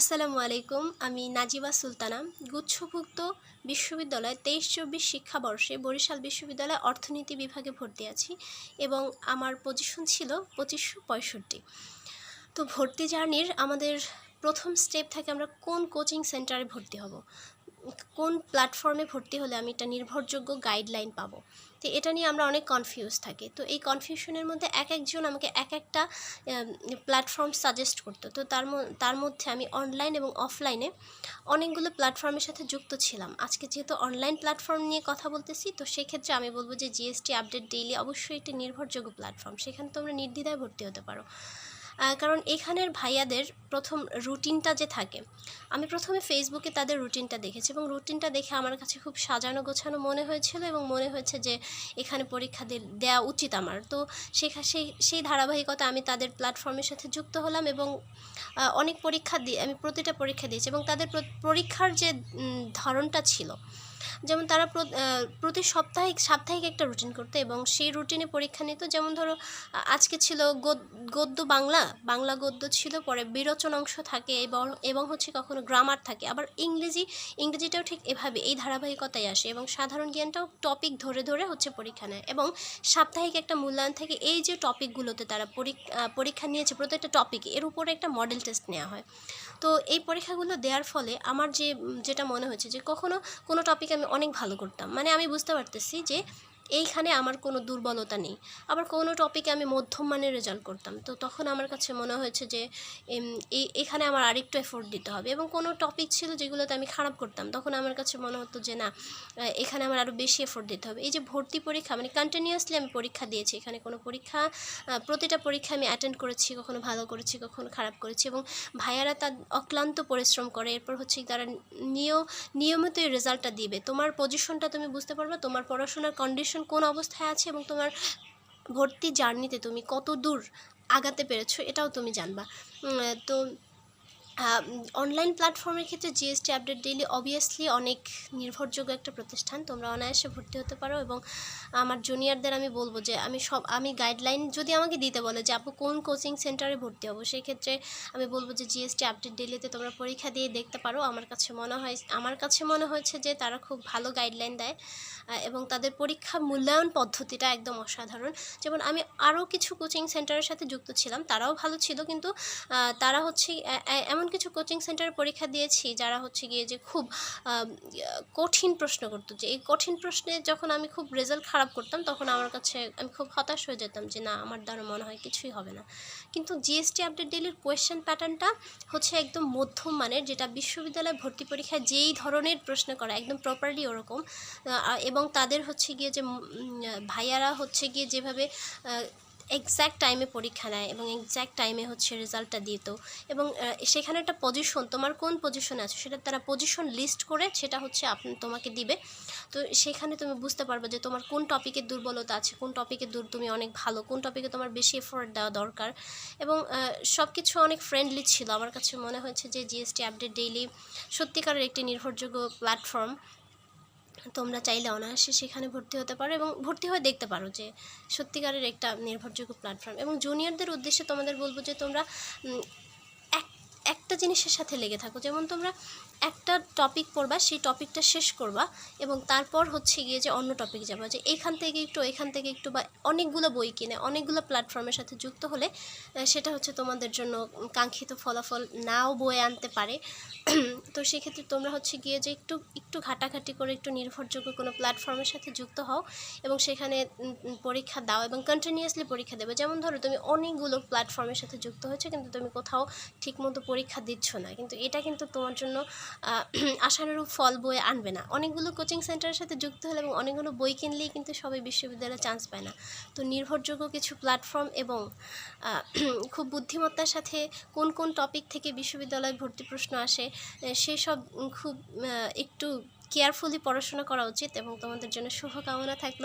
আসসালামু আলাইকুম, আমি নাজিবা সুলতানা। গুচ্ছভুক্ত বিশ্ববিদ্যালয় তেইশ চব্বিশ শিক্ষাবর্ষে বরিশাল বিশ্ববিদ্যালয় অর্থনীতি বিভাগে ভর্তি আছি এবং আমার পজিশন ছিল পঁচিশশো পঁয়ষট্টি। তো ভর্তি জার্নির আমাদের প্রথম স্টেপ থাকে আমরা কোন কোচিং সেন্টারে ভর্তি হব? কোন প্ল্যাটফর্মে ভর্তি হলে আমি একটা নির্ভরযোগ্য গাইডলাইন পাবো? তো এটা নিয়ে আমরা অনেক কনফিউজ থাকি। তো এই কনফিউশনের মধ্যে এক একজন আমাকে এক একটা প্ল্যাটফর্ম সাজেস্ট করতো। তো তার তার মধ্যে আমি অনলাইন এবং অফলাইনে অনেকগুলো প্ল্যাটফর্মের সাথে যুক্ত ছিলাম। আজকে যেহেতু অনলাইন প্ল্যাটফর্ম নিয়ে কথা বলতেছি, তো সেক্ষেত্রে আমি বলব যে জিএসটি আপডেট ডেইলি অবশ্যই একটি নির্ভরযোগ্য প্ল্যাটফর্ম সেখানে তোমরা নির্দ্বিধায় ভর্তি হতে পারো। কারণ এখানের ভাইয়াদের প্রথম রুটিনটা যে থাকে, আমি প্রথমে ফেসবুকে তাদের রুটিনটা দেখেছি এবং রুটিনটা দেখে আমার কাছে খুব সাজানো গোছানো মনে হয়েছিল এবং মনে হয়েছে যে এখানে পরীক্ষা দেওয়া উচিত আমার। তো সেই সেই ধারাবাহিকতা আমি তাদের প্ল্যাটফর্মের সাথে যুক্ত হলাম এবং অনেক পরীক্ষা দিয়ে, আমি প্রতিটা পরীক্ষা দিয়েছি এবং তাদের পরীক্ষার যে ধরনটা ছিল, যেমন তারা প্র- প্রতি সাপ্তাহিক সাপ্তাহিক একটা রুটিন করতো এবং সেই রুটিনে পরীক্ষা নিত। যেমন ধরো আজকে ছিল গদ্য বাংলা বাংলা গদ্য ছিল, পরে বিরোচন অংশ থাকে এবং এবং হচ্ছে কখনো গ্রামার থাকে। আবার ইংরেজি, ইংরেজিটাও ঠিক এভাবে এই ধারাবাহিকতায় আসে এবং সাধারণ জ্ঞানটাও টপিক ধরে ধরে হচ্ছে পরীক্ষা নেয় এবং সাপ্তাহিক একটা মূল্যায়ন থেকে এই যে টপিকগুলোতে তারা পরীক- পরীক্ষা নিয়েছে প্রত্যেকটা টপিকে এর উপরে একটা মডেল টেস্ট নেওয়া হয়। তো এই পরীক্ষাগুলো দেওয়ার ফলে আমার যে যেটা মনে হয়েছে যে কখনো কোনো টপিক আমি অনেক ভালো করতাম। মানে আমি বুঝতে পারতেছি যে এইখানে আমার কোনো দুর্বলতা নেই। আবার কোনো টপিকে আমি মধ্যম মানের রেজাল্ট করতাম। তো তখন আমার কাছে মনে হয়েছে যে এখানে আমার আরেকটু এফোর্ট দিতে হবে এবং কোনো টপিক ছিল যেগুলোতে আমি খারাপ করতাম। তখন আমার কাছে মনে হতো যে, না এখানে আমার আরও বেশি এফোর্ট দিতে হবে। এই যে ভর্তি পরীক্ষা মানে কন্টিনিউয়াসলি আমি পরীক্ষা দিয়েছি। এখানে কোনো পরীক্ষা প্রতিটা পরীক্ষা আমি অ্যাটেন্ড করেছি, কখনো ভালো করেছি, কখনো খারাপ করেছি এবং ভাইয়ারা তার অক্লান্ত পরিশ্রম করে। এরপর হচ্ছে তারা নিয়, নিয়মিত রেজাল্টটা দিবে। তোমার পজিশনটা তুমি বুঝতে পারবে, তোমার পড়াশোনার কন্ডিশন কোন অবস্থায় আছে এবং তোমার ভর্তি জার্নিতে তুমি কত দূর আগাতে পেরেছ, এটাও তুমি জানবা। তো অনলাইন প্ল্যাটফর্মের ক্ষেত্রে জিএসটি আপডেট ডেইলি অবভিয়াসলি অনেক নির্ভরযোগ্য একটা প্রতিষ্ঠান। তোমরা অনায়াসে ভর্তি হতে পারো এবং আমার জুনিয়রদের আমি বলব যে আমি সব, আমি গাইডলাইন যদি আমাকে দিতে বলে যে, আপু, কোন কোচিং সেন্টারে ভর্তি হব? সেই ক্ষেত্রে আমি বলব যে জিএসটি আপডেট ডেইলিতে তোমরা পরীক্ষা দিয়ে দেখতে পারো। আমার কাছে মনে হয়, আমার কাছে মনে হয়েছে যে, তারা খুব ভালো গাইডলাইন দেয় এবং তাদের পরীক্ষা মূল্যায়ন পদ্ধতিটা একদম অসাধারণ। যেমন আমি আরও কিছু কোচিং সেন্টারের সাথে যুক্ত ছিলাম, তারাও ভালো ছিল, কিন্তু তারা হচ্ছে, এ- এ- এমন কিছু কোচিং সেন্টারে পরীক্ষা দিয়েছি যারা হচ্ছে গিয়ে যে খুব কঠিন প্রশ্ন করতো। যে এই কঠিন প্রশ্নে যখন আমি খুব রেজাল্ট খারাপ করতাম, তখন আমার কাছে আমি খুব হতাশ হয়ে যেতাম যে না, আমার দ্বারা মনে হয় কিছুই হবে না। কিন্তু জিএসটি আপডেট ডেলির কোয়েশ্চেন প্যাটার্নটা হচ্ছে একদম মধ্যম মানের, যেটা বিশ্ববিদ্যালয় ভর্তি পরীক্ষায় যেই ধরনের প্রশ্ন করা, একদম প্রপারলি ওরকম এবং তাদের হচ্ছে গিয়ে যে ভাইয়ারা হচ্ছে গিয়ে যেভাবে এক্স্যাক্ট টাইমে পরীক্ষা নেয় এবং এক্স্যাক্ট টাইমে হচ্ছে রেজাল্টটা দিত। এবং সেখানে একটা পজিশন তোমার কোন পজিশনে আছে সেটা তারা পজিশন লিস্ট করে সেটা হচ্ছে আপনি তোমাকে দিবে। তো সেখানে তুমি বুঝতে পারবে যে তোমার কোন টপিকের দুর্বলতা আছে, কোন টপিকে দূর, তুমি অনেক ভালো, কোন টপিকে তোমার বেশি এফোর্ট দেওয়া দরকার। এবং সব কিছু অনেক ফ্রেন্ডলি ছিল। আমার কাছে মনে হয়েছে যে জিএসটি আপডেট ডেইলি সত্যিকারের একটি নির্ভরযোগ্য প্ল্যাটফর্ম তোমরা চাইলে অনায়াসে সেখানে ভর্তি হতে পারো এবং ভর্তি হয়ে দেখতে পারো যে সত্যিকারের একটা নির্ভরযোগ্য প্ল্যাটফর্ম এবং জুনিয়রদের উদ্দেশ্যে তোমাদের বলব যে তোমরা একটা জিনিসের সাথে লেগে থাকো। যেমন তোমরা একটা টপিক পড়বা, সেই টপিকটা শেষ করবা এবং তারপর হচ্ছে গিয়ে যে অন্য টপিক যাবা, যে এখান থেকে একটু, এখান থেকে একটু বা অনেকগুলো বই কিনে, অনেকগুলো প্ল্যাটফর্মের সাথে যুক্ত হলে সেটা হচ্ছে তোমাদের জন্য কাঙ্ক্ষিত ফলাফল নাও বয়ে আনতে পারে। তো সেক্ষেত্রে তোমরা হচ্ছে গিয়ে যে একটু একটু ঘাটাঘাটি করে, একটু নির্ভরযোগ্য কোনো প্ল্যাটফর্মের সাথে যুক্ত হও এবং সেখানে পরীক্ষা দাও এবং কন্টিনিউয়াসলি পরীক্ষা দেবে। যেমন ধরো তুমি অনেকগুলো প্ল্যাটফর্মের সাথে যুক্ত হয়েছো, কিন্তু তুমি কোথাও ঠিকমতো পরীক্ষা দিচ্ছ না। কিন্তু এটা কিন্তু তোমার জন্য আশানুরূপ ফল বয়ে আনবে না। অনেকগুলো কোচিং সেন্টারের সাথে যুক্ত হলে এবং অনেকগুলো বই কিনলেই কিন্তু সবাই বিশ্ববিদ্যালয়ে চান্স পায় না। তো নির্ভরযোগ্য কিছু প্ল্যাটফর্ম এবং খুব বুদ্ধিমত্তার সাথে কোন কোন টপিক থেকে বিশ্ববিদ্যালয়ে ভর্তি প্রশ্ন আসে সেসব খুব একটু কেয়ারফুলি পড়াশোনা করা উচিত এবং তোমাদের জন্য শুভকামনা থাকল।